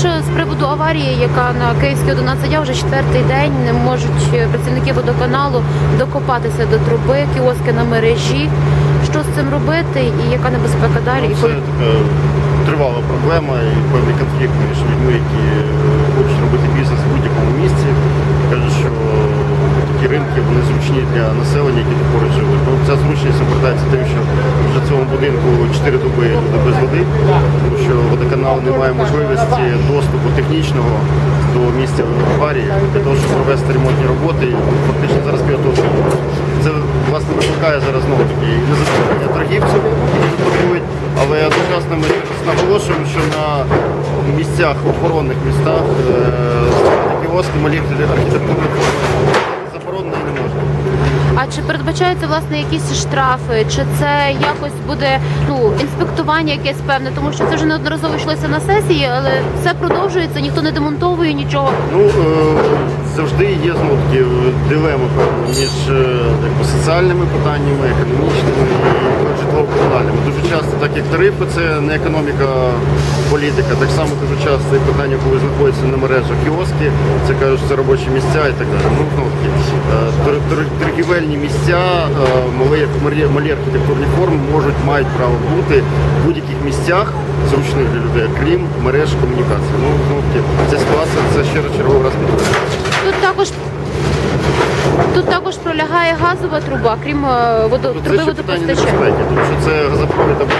Що з приводу аварії, яка на Київській 11 а вже четвертий день не можуть е, працівники водоканалу докопатися до труби, кіоски на мережі. Що з цим робити і яка небезпека далі? І Це така тривала проблема і певний конфлікт між людьми, які е, хочуть робити бізнес в будь-якому місці. Кажуть, що такі ринки вони зручні для населення, які тут поруч живуть. Ну, ця зручність обертається тим, що цьому будинку 4 доби без води, тому що водоканал не має можливості доступу технічного до місця аварії для того, щоб провести ремонтні роботи. І фактично зараз підготовка. Це власне викликає зараз знову таки незадоволення торгівців, які тут але одночасно ми наголошуємо, що на місцях, охоронних містах е, ставити кіоски, малі архітектурні форми заборонено і не можна. А чи передбачаються власне якісь штрафи? Чи це якось буде ну інспектування якесь певне? Тому що це вже неодноразово йшлося на сесії, але все продовжується, ніхто не демонтовує нічого. Ну е, завжди є знову таки дилема між е, соціальними питаннями, економічними і житлово-комунальними. Дуже часто, так як тарифи, це не економіка, політика. Так само дуже часто і питання, коли знаходяться на мережах кіоски, це кажуть, це робочі місця і так далі. Ну знову таки е, тор- тор- торгівельні місця, е, малі, малі- малі архітектурні форми можуть мають право бути в будь-яких місцях зручних для людей, крім мереж комунікації. Ну знову ця ситуація це ще раз черговий раз підтримує. Тут також тут також пролягає газова труба, крім е, водо, Тобто труби це ще водопостачання. тому що це газопровід або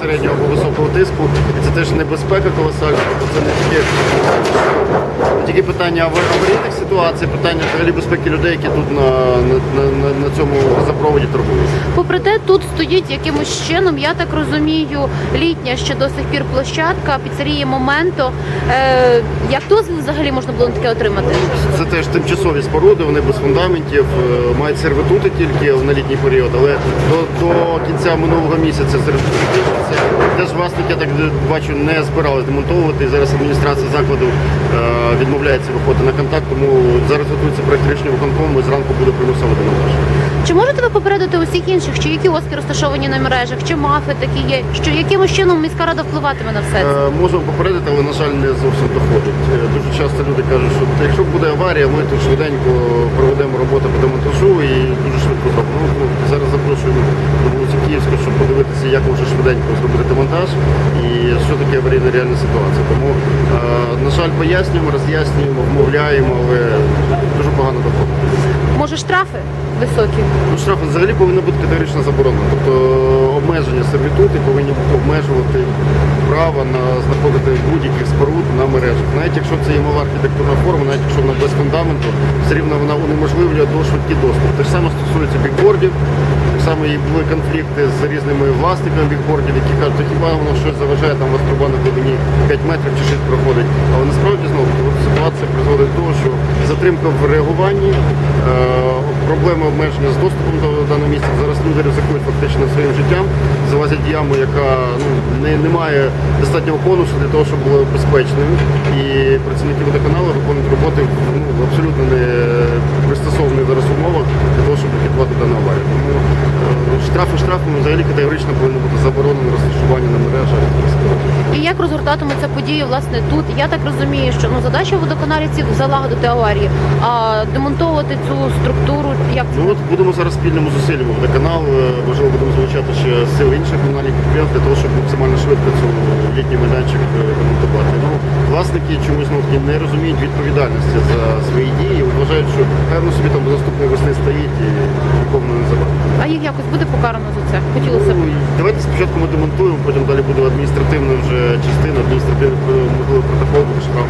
середнього або високого тиску, і це теж небезпека колосальна, це не тільки, не тільки питання ава- аварійних ситуацій, питання взагалі безпеки людей, які тут на, на, на, на, цьому газопроводі торгують. Попри те, тут стоїть якимось чином, я так розумію, літня ще до сих пір площадка, піцерії Моменто. Е, як дозвіл взагалі можна було таке отримати? Це теж тимчасові споруди, вони без фундаментів, мають сервітути тільки на літній період, але до, до кінця минулого місяця закінчаться. Теж власники, я так бачу, не збирались демонтовувати. Зараз адміністрація закладу е, відмовляється виходити на контакт, тому зараз готується проект рішення виконкому і зранку буде примусовий демонтаж. Чи можете ви попередити усіх інших, чи які кіоски розташовані на мережах, чи мафи такі є, що якимось чином міська рада впливатиме на все це? Е, Можемо попередити, але на жаль не зовсім доходить. Е, Дуже часто люди кажуть, що якщо буде аварія, ми тут швиденько проведемо роботу по демонтажу і дуже швидко зробимо. Ну, зараз запрошуємо до вулиці Київську, щоб подивитися, як може швиденько зробити демонтаж і що таке аварійна реальна ситуація. Тому, е, на жаль, пояснюємо, роз'яснюємо, вмовляємо, але дуже погано доходить. Може штрафи високі? Ну, Штрафи взагалі повинна бути категорично заборонена. Тобто обмеження сервітути повинні обмежувати право на знаходити будь-яких споруд на мережах. Навіть якщо це є мала архітектурна форма, навіть якщо вона без фундаменту, все рівно вона унеможливлює до швидкий доступ. Те ж саме стосується бікбордів. Так само і були конфлікти з різними власниками бікбордів, які кажуть, «Та хіба воно щось заважає, там у вас труба на глибині 5 метрів чи 6 проходить. Але насправді знову ситуація призводить до того, що затримка в реагуванні, е, проблеми обмеження з доступом до даного місця. Зараз люди ризикують фактично своїм життям, залазять яму, яка ну, не, не має достатнього конусу для того, щоб було безпечною. І працівники водоканалу виконують роботи в ну, абсолютно не пристосованих зараз умовах для того, щоб ліквідувати дану аварію. Е, штрафи штрафами взагалі категорично повинно бути заборонено розташування на мережах. І як розгортатиметься події власне тут? Я так розумію, що ну задача водоканалівців залагодити аварії, а демонтовувати цю структуру як це Ну от будемо зараз спільними зусиллями водоканал, е, можливо, будемо залучати ще сили інших комунальних підприємств для того, щоб максимально швидко цю літній майданчик е, ремонтувати. Ну, власники чомусь ну, не розуміють відповідальності за свої дії, вважають, що певно собі там до наступної весни стоїть і нікому не забрати. а їх якось буде покарано за це? Хотілося б. Давайте спочатку ми демонтуємо, потім далі буде адміністративна вже частина, адміністративний е, можливо протокол, буде штраф.